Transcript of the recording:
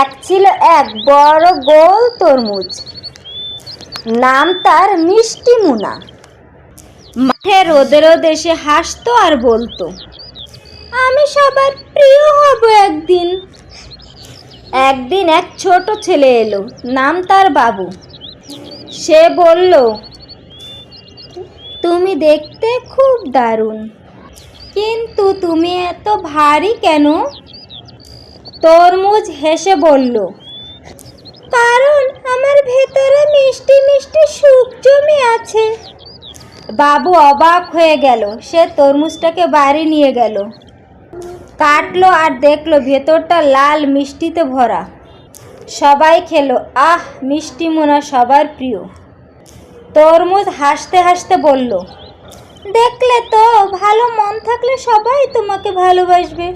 এক ছিল এক বড় গোল তরমুজ। নাম তার মিষ্টি মুনা। মাঠে রোদে রোদে সে হাসতো আর বলতো, আমি সবার প্রিয় হব একদিন। একদিন এক ছোট ছেলে এলো, নাম তার বাবু। সে বলল, তুমি দেখতে খুব দারুণ, কিন্তু তুমি এত ভারী কেন? তরমুজ হেসে বলল, কারণ আমার ভেতরে মিষ্টি মিষ্টি সুখ জমে আছে। বাবু অবাক হয়ে গেল, সে তরমুজটাকে বাড়ি নিয়ে গেল। কাটলো আর দেখল ভেতরটা লাল মিষ্টিতে ভরা। সবাই খেলো, আহ, মিষ্টি মোনা সবার প্রিয়। তরমুজ হাসতে হাসতে বলল, দেখলে তো ভালো মন থাকলে সবাই তোমাকে ভালোবাসবে।